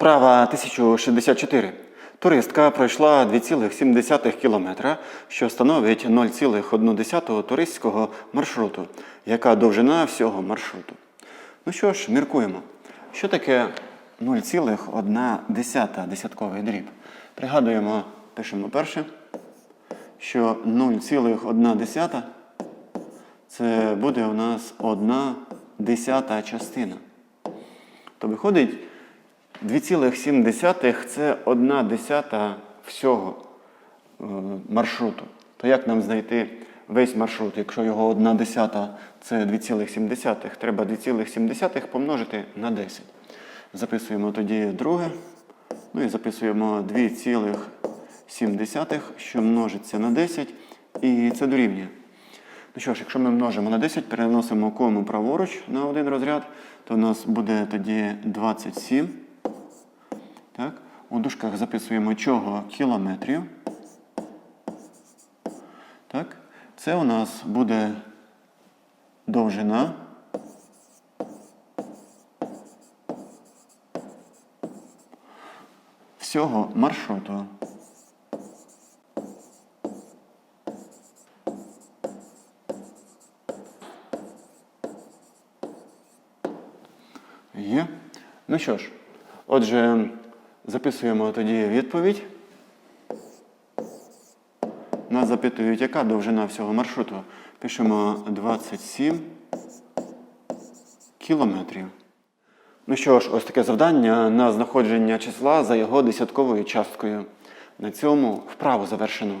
Вправа 1064. Туристка пройшла 2,7 кілометра, що становить 0,1 туристського маршруту. Яка довжина всього маршруту? Ну що ж, міркуємо. Що таке 0,1 десятковий дріб? Пригадуємо, пишемо перше, що 0,1 це буде у нас 1 десята частина. То виходить 2,7 це 1 десята всього е, маршруту. То як нам знайти весь маршрут? Якщо його 1 десята це 2,7, треба 2,7 помножити на 10. Записуємо тоді друге. Ну і записуємо 2,7, що множиться на 10, і це дорівнює. Ну що ж, якщо ми множимо на 10, переносимо кому праворуч на один розряд, то у нас буде тоді 27. У дужках записуємо чого кілометрів. Так? Це у нас буде довжина. Всього маршруту. Є. Ну що ж, отже, записуємо тоді відповідь. Нас запитують, яка довжина всього маршруту. Пишемо 27 кілометрів. Ну що ж, ось таке завдання на знаходження числа за його десятковою часткою. На цьому вправу завершено.